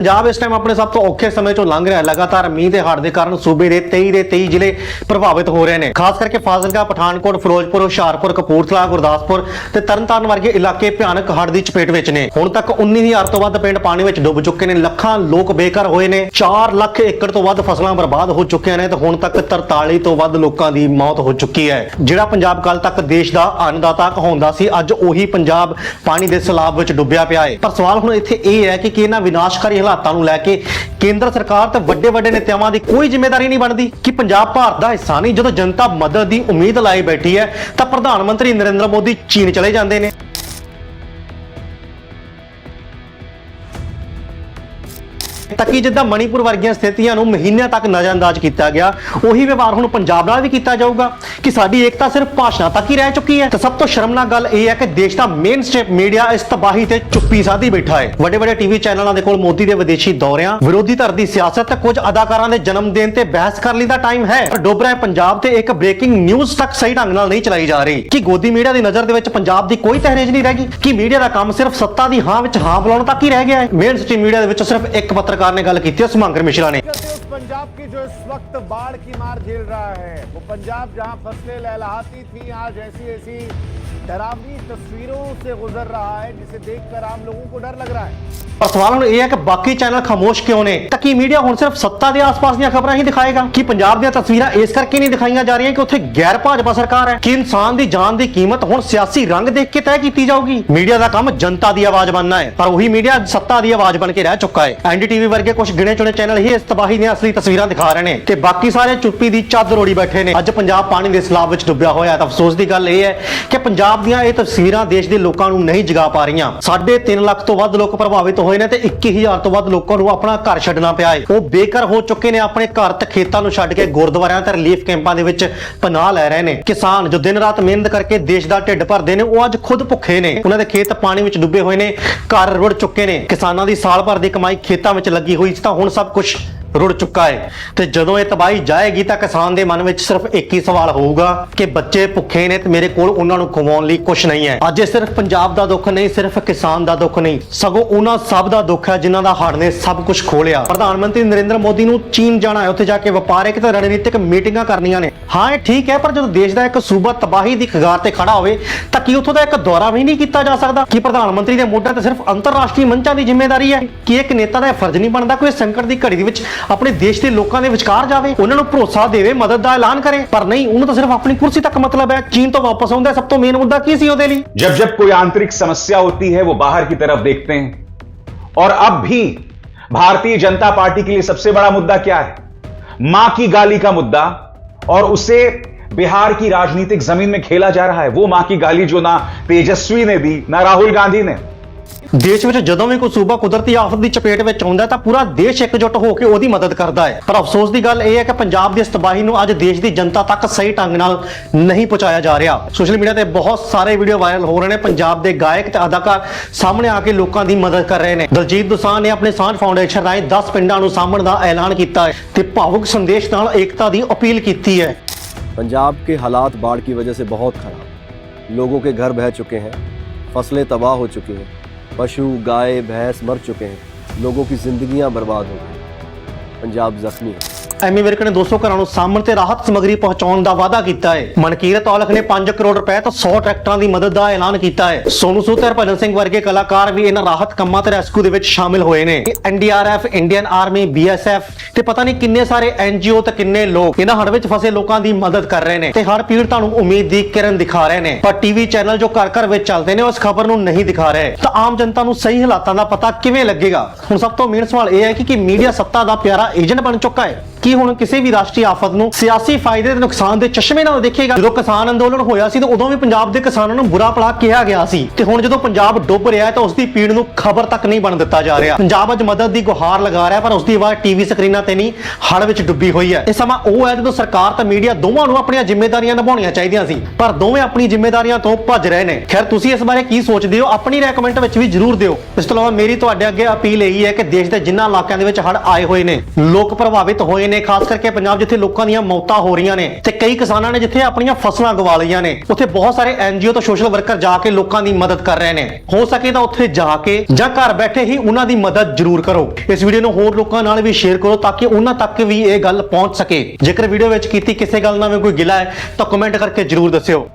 ਪੰਜਾਬ ਇਸ ਟਾਈਮ ਆਪਣੇ ਸਭ ਤੋਂ ਔਖੇ ਸਮੇਂ ਚੋਂ ਲੰਘ ਰਿਹਾ ਹੈ। ਲਗਾਤਾਰ ਮੀਂਹ ਤੇ ਹੜ੍ਹ ਦੇ ਕਾਰਨ ਸੂਬੇ ਦੇ 23 ਦੇ 23 ਜ਼ਿਲ੍ਹੇ ਪ੍ਰਭਾਵਿਤ ਹੋ ਰਹੇ ਨੇ। ਖਾਸ ਕਰਕੇ ਫਾਜ਼ਿਲਕਾ, ਪਠਾਨਕੋਟ, ਫਿਰੋਜ਼ਪੁਰ, ਹੁਸ਼ਿਆਰਪੁਰ, ਕਪੂਰਥਲਾ, ਗੁਰਦਾਸਪੁਰ ਤੇ ਤਰਨਤਾਰਨ ਵਰਗੇ ਇਲਾਕੇ ਭਿਆਨਕ ਹੜ੍ਹ ਦੀ ਚਪੇਟ ਵਿੱਚ ਨੇ। ਹੁਣ ਤੱਕ 19000 ਤੋਂ ਵੱਧ ਪਿੰਡ ਪਾਣੀ ਵਿੱਚ ਡੁੱਬ ਚੁੱਕੇ ਨੇ। ਲੱਖਾਂ ਲੋਕ ਬੇਘਰ ਹੋਏ ਨੇ। 4 ਲੱਖ ਏਕੜ ਤੋਂ ਵੱਧ ਫਸਲਾਂ ਬਰਬਾਦ ਹੋ ਚੁੱਕੀਆਂ ਨੇ ਤੇ ਹੁਣ ਤੱਕ 43 ਤੋਂ ਵੱਧ ਲੋਕਾਂ ਦੀ ਮੌਤ ਹੋ ਚੁੱਕੀ ਹੈ। ਜਿਹੜਾ ਪੰਜਾਬ ਕੱਲ ਤੱਕ ਦੇਸ਼ ਦਾ ਅੰਨਦਾਤਾ ਕਹਾਉਂਦਾ ਸੀ, ਅੱਜ ਉਹੀ ਪੰਜਾਬ ਪਾਣੀ ਦੇ ਸਲਾਬ ਵਿੱਚ ਡੁੱਬਿਆ ਪਿਆ ਹੈ। ਪਰ ਸਵਾਲ ਹੁਣ ਇੱਥੇ ਇਹ ਹੈ ਕਿ ਕੀ ਇਹਨਾਂ ਵਿਨਾਸ਼ਕਾਰੀ ਹਾਲਾਤਾਂ ਨੂੰ ਲੈ ਕੇ ਕੇਂਦਰ ਸਰਕਾਰ ਤੇ ਵੱਡੇ ਵੱਡੇ ਨੇਤਾਵਾਂ ਦੀ ਕੋਈ ਜ਼ਿੰਮੇਵਾਰੀ ਨਹੀਂ ਬਣਦੀ। ਕਿ ਪੰਜਾਬ ਭਾਰਤ ਦਾ ਹਿੱਸਾ ਨਹੀਂ? ਜਦੋਂ ਜਨਤਾ ਮਦਦ ਦੀ ਉਮੀਦ ਲਾਈ ਬੈਠੀ ਹੈ, ਤਾਂ ਪ੍ਰਧਾਨ ਮੰਤਰੀ ਨਰਿੰਦਰ ਮੋਦੀ ਚੀਨ ਚਲੇ ਜਾਂਦੇ ਨੇ। ਤੱਕੀ ਜਿੱਦਾਂ ਮਣੀਪੁਰ ਵਰਗੀਆਂ ਸਥਿਤੀਆਂ ਨੂੰ ਮਹੀਨਿਆਂ ਤੱਕ ਨਜ਼ਰਅੰਦਾਜ਼ ਕੀਤਾ ਗਿਆ, ਉਹੀ ਵਿਵਹਾਰ ਹੁਣ ਪੰਜਾਬ ਨਾਲ ਵੀ ਕੀਤਾ ਜਾਊਗਾ ਕਿ ਸਾਡੀ ਏਕਤਾ ਸਿਰਫ ਭਾਸ਼ਣਾ ਤੱਕ ਹੀ ਰਹਿ ਚੁੱਕੀ ਹੈ। ਤੇ ਸਭ ਤੋਂ ਸ਼ਰਮਨਾਕ ਗੱਲ ਇਹ ਹੈ ਕਿ ਦੇਸ਼ ਦਾ ਮੇਨ ਸਟ੍ਰੀਮ ਮੀਡੀਆ ਇਸ ਤਬਾਹੀ ਤੇ ਚੁੱਪੀ ਸਾਧੀ ਬੈਠਾ ਹੈ। ਵੱਡੇ ਵੱਡੇ ਟੀਵੀ ਚੈਨਲਾਂ ਦੇ ਕੋਲ ਮੋਦੀ ਦੇ ਵਿਦੇਸ਼ੀ ਦੌਰਿਆਂ, ਵਿਰੋਧੀ ਧਿਰ ਦੀ ਸਿਆਸਤ ਤੇ ਕੁਝ ਅਦਾਕਾਰਾਂ ਦੇ ਜਨਮ ਦਿਨ ਤੇ ਬਹਿਸ ਕਰ ਲਈ ਦਾ ਟਾਈਮ ਹੈ। ਪਰ ਡੁੱਬ ਰਿਹਾ ਪੰਜਾਬ ਤੇ ਇੱਕ ਬ੍ਰੇਕਿੰਗ ਨਿਊਜ਼ ਤੱਕ ਸਹੀ ਢੰਗ ਨਾਲ ਨਹੀਂ ਚਲਾਈ ਜਾ ਰਹੀ। ਕਿ ਗੋਦੀ ਮੀਡੀਆ ਦੀ ਨਜ਼ਰ ਦੇ ਵਿੱਚ ਪੰਜਾਬ ਦੀ ਕੋਈ ਤਹਿਰੀਜ ਨਹੀਂ ਰਹਿ ਗਈ? ਕਿ ਮੀਡੀਆ ਦਾ ਕੰਮ ਸਿਰਫ ਸੱਤਾ ਦੀ ਹਾਂ ਵਿੱਚ ਹਾਂ ਬੁਲਾਉਣ ਤੱਕ ਹੀ ਰਹਿ ਗਿਆ ਹੈ? ਮੇਨ ਸਟ੍ਰੀਮ ਮੀਡੀਆ ਦੇ ਵਿੱਚ ਸਿਰਫ ਇੱਕ ਪੱਤਰਕਾਰ ਨੇ ਗੱਲ ਕੀਤੀ ਹੈ ਸੁਮੰਗਰ ਮਿਸ਼ਰਾ ਨੇ करते उस पंजाब की जो इस वक्त बाढ़ की मार झेल रहा है वो पंजाब जहां फसलें लहलहाती थी आज ऐसी ऐसी डरावनी तस्वीरों से गुजर रहा है जिसे देखकर आम लोगों को डर लग रहा है ਪਰ ਸਵਾਲ ਹੁਣ ਇਹ ਹੈ ਕਿ ਬਾਕੀ ਚੈਨਲ ਖਾਮੋਸ਼ ਕਿਉਂ ਨੇ ਤਾਂ ਕੀ ਮੀਡੀਆ ਹੁਣ ਸਿਰਫ ਸੱਤਾ ਦੇ ਆਸ-ਪਾਸ ਦੀਆਂ ਖਬਰਾਂ ਹੀ ਦਿਖਾਏਗਾ ਕਿ ਪੰਜਾਬ ਦੀਆਂ ਤਸਵੀਰਾਂ ਇਸ ਕਰਕੇ ਨਹੀਂ ਦਿਖਾਈਆਂ ਜਾ ਰਹੀਆਂ ਕਿ ਉੱਥੇ ਗੈਰ ਭਾਜਪਾ ਸਰਕਾਰ ਹੈ ਕਿ ਇਨਸਾਨ ਦੀ ਜਾਨ ਦੀ ਕੀਮਤ ਹੁਣ ਸਿਆਸੀ ਰੰਗ ਦੇਖ ਕੇ ਤੈਅ ਕੀਤੀ ਜਾਊਗੀ ਮੀਡੀਆ ਦਾ ਕੰਮ ਜਨਤਾ ਦੀ ਆਵਾਜ਼ ਬਣਨਾ ਹੈ ਪਰ ਉਹੀ ਮੀਡੀਆ ਸੱਤਾ ਦੀ ਆਵਾਜ਼ ਬਣ ਕੇ ਰਹਿ ਚੁੱਕਾ ਹੈ ਐਨਡੀਟੀਵੀ ਵਰਗੇ ਕੁਝ ਗਿਣੇ ਚੁਣੇ ਚੈਨਲ ਹੀ ਇਸ ਤਬਾਹੀ ਦੀਆਂ ਅਸਲੀ ਤਸਵੀਰਾਂ ਦਿਖਾ ਰਹੇ ਨੇ ਤੇ ਬਾਕੀ ਸਾਰੇ ਚੁੱਪੀ ਦੀ ਚਾਦਰ ਓੜੀ ਬੈਠੇ ਨੇ। ਅੱਜ ਪੰਜਾਬ ਪਾਣੀ ਦੇ ਸਲਾਬ ਵਿੱਚ ਡੁੱਬਿਆ ਹੋਇਆ ਤਾਂ ਅਫਸੋਸ ਦੀ ਗੱਲ ਇਹ ਹੈ ਕਿ ਪੰਜਾਬ ਦੀਆਂ ਇਹ ਤਸਵੀਰਾਂ ਦੇਸ਼ ਦੇ ਲੋਕਾਂ ਨੂੰ ਨਹੀਂ ਜਗਾ ਪਾ ਰਹੀਆਂ। ਸਾਢੇ ਤਿੰਨ ਲੱਖ ਤੋਂ ਵੱਧ ਲੋਕ ਪ੍ਰਭਾਵਿਤ ਹੋਏ ਨੇ ਤੇ 21000 ਤੋਂ ਵੱਧ ਲੋਕਾਂ ਨੂੰ ਆਪਣਾ ਘਰ ਛੱਡਣਾ ਪਿਆ ਹੈ। ਉਹ ਬੇਘਰ ਹੋ ਚੁੱਕੇ ਨੇ ਆਪਣੇ ਘਰ ਤੇ ਖੇਤਾਂ ਨੂੰ ਛੱਡ ਕੇ ਗੁਰਦੁਆਰਿਆਂ ਤੇ ਰਿਲੀਫ ਕੈਂਪਾਂ ਦੇ ਵਿੱਚ ਪਨਾਹ ਲੈ ਰਹੇ ਨੇ। ਕਿਸਾਨ ਜੋ ਦਿਨ ਰਾਤ ਮਿਹਨਤ ਕਰਕੇ ਦੇਸ਼ ਦਾ ਢਿੱਡ ਭਰਦੇ ਨੇ, ਉਹ ਅੱਜ ਖੁਦ ਭੁੱਖੇ ਨੇ। ਉਹਨਾਂ ਦੇ ਖੇਤ ਪਾਣੀ ਵਿੱਚ ਡੁੱਬੇ ਹੋਏ ਨੇ, ਘਰ ਰੁੜ ਚੁੱਕੇ ਨੇ। ਕਿਸਾਨਾਂ ਦੀ ਸਾਲ ਭਰ ਦੀ ਕਮਾਈ ਖੇਤਾਂ ਵਿੱਚ ਲੱਗੀ ਹੋਈ ਸੀ ਤਾਂ ਹੁਣ ਸਭ ਕੁਝ ਰੁੜ ਚੁੱਕਾ ਹੈ। ਤੇ ਜਦੋਂ ਇਹ ਤਬਾਹੀ ਜਾਏਗੀ ਤਾਂ ਕਿਸਾਨ ਦੇ ਮਨ ਵਿੱਚ ਸਿਰਫ ਇੱਕ ਹੀ ਸਵਾਲ ਹੋਊਗਾ ਕਿ ਬੱਚੇ ਭੁੱਖੇ ਨੇ ਤੇ ਮੇਰੇ ਕੋਲ ਉਹਨਾਂ ਨੂੰ ਖਵਾਉਣ ਲਈ ਕੁਝ ਨਹੀਂ ਹੈ। ਅੱਜ ਇਹ ਸਿਰਫ ਪੰਜਾਬ ਦਾ ਦੁੱਖ ਨਹੀਂ, ਸਿਰਫ ਕਿਸਾਨ ਦਾ ਦੁੱਖ ਨਹੀਂ। ਸਗੋਂ ਉਹਨਾਂ ਸਭ ਦਾ ਦੁੱਖ ਹੈ ਜਿਨ੍ਹਾਂ ਦਾ ਹੜ੍ਹ ਨੇ ਸਭ ਕੁਝ ਖੋਲਿਆ ਪ੍ਰਧਾਨ ਮੰਤਰੀ ਨਰਿੰਦਰ ਮੋਦੀ ਨੂੰ ਚੀਨ ਜਾਣਾ ਹੈ। ਉੱਥੇ ਜਾ ਕੇ ਵਪਾਰਿਕ ਤੇ ਰਣਨੀਤਿਕ ਮੀਟਿੰਗਾਂ ਕਰਨੀਆਂ ਨੇ। ਹਾਂ, ਇਹ ਠੀਕ ਹੈ, ਪਰ ਜਦੋਂ ਦੇਸ਼ ਦਾ ਇੱਕ ਸੂਬਾ ਤਬਾਹੀ ਦੀ ਕਗਾਰ ਤੇ ਖੜਾ ਹੋਵੇ, ਤਾਂ ਕੀ ਉੱਥੋਂ ਦਾ ਇੱਕ ਦੌਰਾ ਵੀ ਨਹੀਂ ਕੀਤਾ ਜਾ ਸਕਦਾ? ਕੀ ਪ੍ਰਧਾਨ ਮੰਤਰੀ ਦੇ ਮੋਢਿਆਂ ਤੇ ਸਿਰਫ ਅੰਤਰਰਾਸ਼ਟਰੀ ਮੰਚਾਂ ਦੀ ਜ਼ਿੰਮੇਵਾਰੀ ਹੈ ਕਿ ਇੱਕ ਨੇਤਾ ਦਾ ਇਹ ਫਰਜ਼ ਨਹੀਂ ਬਣਦਾ ਕੋਈ ਸੰਕਟ ਦੀ ਘੜੀ ਦੇ ਵਿੱਚ ਆਪਣੇ ਦੇਸ਼ ਦੇ ਲੋਕਾਂ ਦੇ ਵਿਚਕਾਰ ਜਾਵੇ ਉਹਨਾਂ ਨੂੰ ਭਰੋਸਾ ਦੇਵੇ ਮਦਦ ਦਾ ਐਲਾਨ ਕਰੇ ਪਰ ਨਹੀਂ ਉਹਨੂੰ ਤਾਂ ਸਿਰਫ ਆਪਣੀ ਕੁਰਸੀ ਤੱਕ ਮਤਲਬ ਹੈ ਚੀਨ ਤੋਂ ਵਾਪਸ ਆਉਂਦਾ ਹੈ, ਸਭ ਤੋਂ ਮੇਨ ਮੁੱਦਾ ਕੀ ਸੀ ਉਹਦੇ ਲਈ जब जब कोई आंतरिक समस्या होती है वो बाहर की तरफ देखते हैं और अब भी भारतीय जनता पार्टी के लिए सबसे बड़ा मुद्दा क्या है मां की गाली का मुद्दा और उसे बिहार की राजनीतिक जमीन में खेला जा रहा है वो मां की गाली जो ना तेजस्वी ने दी ना राहुल गांधी ने ਦੇਸ਼ ਵਿੱਚ ਜਦੋਂ ਵੀ ਕੋਈ ਸੂਬਾ ਕੁਦਰਤੀ ਆਫਤ ਦੀ ਚਪੇਟ ਵਿੱਚ ਆਉਂਦਾ ਹੈ ਤਾਂ ਪੂਰਾ ਦੇਸ਼ ਇਕਜੁੱਟ ਹੋ ਕੇ ਉਹਦੀ ਮਦਦ ਕਰਦਾ ਹੈ ਪਰ ਅਫਸੋਸ ਦੀ ਗੱਲ ਇਹ ਹੈ ਕਿ ਪੰਜਾਬ ਦੀ ਇਸ ਤਬਾਹੀ ਨੂੰ ਅੱਜ ਦੇਸ਼ ਦੀ ਜਨਤਾ ਤੱਕ ਸਹੀ ਢੰਗ ਨਾਲ ਨਹੀਂ ਪਹੁੰਚਾਇਆ ਜਾ ਰਿਹਾ ਸੋਸ਼ਲ ਮੀਡੀਆ ਤੇ ਬਹੁਤ ਸਾਰੇ ਵੀਡੀਓ ਵਾਇਰਲ ਹੋ ਰਹੇ ਨੇ ਪੰਜਾਬ ਦੇ ਗਾਇਕ ਤੇ ਅਦਾਕਾਰ ਸਾਹਮਣੇ ਆ ਕੇ ਲੋਕਾਂ ਦੀ ਮਦਦ ਕਰ ਰਹੇ ਨੇ ਦਲਜੀਤ ਦੋਸਾਂਝ ਨੇ ਆਪਣੇ ਸਾਂਝ ਫਾਊਂਡੇਸ਼ਨ ਰਾਹੀਂ 10 ਪਿੰਡਾਂ ਨੂੰ ਸਾਂਭਣ ਦਾ ਐਲਾਨ ਕੀਤਾ ਹੈ ਤੇ ਭਾਵੁਕ ਸੰਦੇਸ਼ ਨਾਲ ਏਕਤਾ ਦੀ ਅਪੀਲ ਕੀਤੀ ਹੈ पंजाब के हालात बाढ़ की वजह से बहुत खराब लोगों के घर बह चुके हैं फसलें तबाह हो चुकी हैं पशु गाय भैंस मर चुके हैं लोगों की ज़िंदगियां बर्बाद हो गई पंजाब ज़ख्मी है ਐਮੀ ਵਿਰਕ ਨੇ 200 ਘਰਾਂ ਨੂੰ ਸਾਮਣ ਤੇ ਰਾਹਤ ਸਮੱਗਰੀ ਪਹੁੰਚਾਉਣ ਦਾ ਵਾਅਦਾ ਕੀਤਾ ਹੈ। ਮਨਕੀਰਤ ਔਲਖ ਨੇ 5 ਕਰੋੜ ਰੁਪਏ ਤੋਂ 100 ਟਰੈਕਟਰਾਂ ਦੀ ਮਦਦ ਦਾ ਐਲਾਨ ਕੀਤਾ ਹੈ। ਸੋਨੂ ਸੂਦ ਤੇ ਹਰਭਜਨ ਸਿੰਘ ਵਰਗੇ ਕਲਾਕਾਰ ਵੀ ਇਹਨਾਂ ਰਾਹਤ ਕੰਮਾਂ ਤੇ ਰੈਸਕਿਊ ਦੇ ਵਿੱਚ ਸ਼ਾਮਿਲ ਹੋਏ ਨੇ। ਐਨਡੀਆਰਐਫ ਇੰਡੀਅਨ ਆਰਮੀ ਬੀਐਸਐਫ ਤੇ ਪਤਾ ਨਹੀਂ ਕਿੰਨੇ ਸਾਰੇ ਐਨਜੀਓ ਤੇ ਕਿੰਨੇ ਲੋਕ ਇਹਨਾਂ ਹੜ ਵਿੱਚ ਫਸੇ ਲੋਕਾਂ ਦੀ ਮਦਦ ਕਰ ਰਹੇ ਨੇ ਤੇ ਹਰ ਪੀੜਤਾਂ ਨੂੰ ਉਮੀਦ ਦੀ ਕਿਰਨ ਦਿਖਾ ਰਹੇ ਨੇ। ਪਰ ਟੀਵੀ ਚੈਨਲ ਜੋ ਘਰ ਘਰ ਵਿੱਚ ਚੱਲਦੇ ਨੇ ਉਸ ਖਬਰ ਨੂੰ ਨਹੀਂ ਦਿਖਾ ਰਹੇ। ਤਾਂ ਆਮ ਜਨਤਾ ਨੂੰ ਸਹੀ ਹਾਲਾਤਾਂ ਦਾ ਪਤਾ ਕਿਵੇਂ ਲੱਗੇਗਾ? ਹੁਣ ਸਭ ਤੋਂ ਮੇਨ ਸਵਾਲ ਇਹ ਹੈ ਕਿ ਕੀ ਮੀਡੀਆ ਸੱਤਾ ਦਾ ਪਿਆਰਾ ਏਜੰਟ ਬਣ ਚੁੱਕਾ ਹੈ? ਕੀ ਹੁਣ ਕਿਸੇ ਵੀ ਰਾਸ਼ਟਰੀ ਆਫਤ ਨੂੰ ਸਿਆਸੀ ਫਾਇਦੇ ਤੇ ਨੁਕਸਾਨ ਦੇ ਚਸ਼ਮੇ ਨਾਲ ਦੇਖੇਗਾ? ਜਦੋਂ ਕਿਸਾਨ ਅੰਦੋਲਨ ਹੋਇਆ ਸੀ ਤਾਂ ਉਦੋਂ ਵੀ ਪੰਜਾਬ ਦੇ ਕਿਸਾਨਾਂ ਨੂੰ ਬੁਰਾ ਭਲਾ ਕਿਹਾ ਗਿਆ ਸੀ ਤੇ ਹੁਣ ਜਦੋਂ ਪੰਜਾਬ ਡੁੱਬ ਰਿਹਾ ਹੈ ਤਾਂ ਉਸ ਦੀ ਪੀੜ ਨੂੰ ਖਬਰ ਤੱਕ ਨਹੀਂ ਬਣ ਦਿੱਤਾ ਜਾ ਰਿਹਾ। ਪੰਜਾਬ ਅੱਜ ਮਦਦ ਦੀ ਗੁਹਾਰ ਲਗਾ ਰਿਹਾ ਪਰ ਉਸ ਦੀ ਆਵਾਜ਼ ਟੀਵੀ ਸਕਰੀਨਾਂ ਤੇ ਨਹੀਂ ਹੜ ਵਿੱਚ ਡੁੱਬੀ ਹੋਈ ਹੈ। ਇਹ ਸਮਾਂ ਉਹ ਹੈ ਜਦੋਂ ਸਰਕਾਰ ਤੇ ਮੀਡੀਆ ਦੋਵਾਂ ਨੂੰ ਆਪਣੀਆਂ ਜ਼ਿੰਮੇਵਾਰੀਆਂ ਨਿਭਾਉਣੀਆਂ ਚਾਹੀਦੀਆਂ ਸੀ, ਪਰ ਦੋਵੇਂ ਆਪਣੀ ਜ਼ਿੰਮੇਵਾਰੀਆਂ ਤੋਂ ਭੱਜ ਰਹੇ ਨੇ। ਖੈਰ, ਤੁਸੀਂ ਇਸ ਬਾਰੇ ਕੀ ਸੋਚਦੇ ਹੋ? ਆਪਣੀ ਰਾਏ ਕਮੈਂਟ ਵਿੱਚ ਵੀ ਜਰੂਰ ਦਿਓ। ਇਸ ਤੋਂ ਇਲਾਵਾ ਮੇਰੀ ਤੁਹਾਡੇ ਅੱਗੇ ਅਪੀਲ ਇਹੀ ਹੈ ਕਿ ਦੇਸ਼ ਦੇ ਜਿਨ੍ਹਾਂ ਇਲਾਕਿਆਂ ਦੇ ਵਿੱਚ ਹੜ ਆਏ ਹੋਏ ਨੇ, ਲੋਕ ਪ੍ਰਭਾਵਿਤ ਹੋਏ ਨੇ, ਖਾਸ ਕਰਕੇ ਪੰਜਾਬ ਜਿੱਥੇ ਲੋਕਾਂ ਦੀਆਂ ਮੌਤਾਂ ਹੋ ਰਹੀਆਂ ਨੇ ਤੇ ਕਈ ਕਿਸਾਨਾਂ ਨੇ ਜਿੱਥੇ ਆਪਣੀਆਂ ਫਸਲਾਂ ਗਵਾ ਲਈਆਂ ਨੇ, ਉੱਥੇ ਬਹੁਤ ਸਾਰੇ ਐਨਜੀਓ ਤੋਂ ਸੋਸ਼ਲ ਵਰਕਰ ਜਾ ਕੇ ਲੋਕਾਂ ਦੀ ਮਦਦ ਕਰ ਰਹੇ ਨੇ। ਹੋ ਸਕੇ ਤਾਂ ਉੱਥੇ ਜਾ ਕੇ ਜਾਂ ਘਰ ਬੈਠੇ ਹੀ ਉਹਨਾਂ ਦੀ ਮਦਦ ਜ਼ਰੂਰ ਕਰੋ। ਇਸ ਵੀਡੀਓ ਨੂੰ ਹੋਰ ਲੋਕਾਂ ਨਾਲ ਵੀ ਸ਼ੇਅਰ ਕਰੋ ਤਾਂ ਕਿ ਉਹਨਾਂ ਤੱਕ ਵੀ ਇਹ ਗੱਲ ਪਹੁੰਚ ਸਕੇ। ਜੇਕਰ ਵੀਡੀਓ ਵਿੱਚ ਕੀਤੀ ਕਿਸੇ ਗੱਲ ਨਾਲ ਵੀ ਕੋਈ ਗਿਲਾ ਹੈ, ਤਾਂ ਕਮੈਂਟ ਕਰਕੇ ਜ਼ਰੂਰ ਦੱਸਿਓ।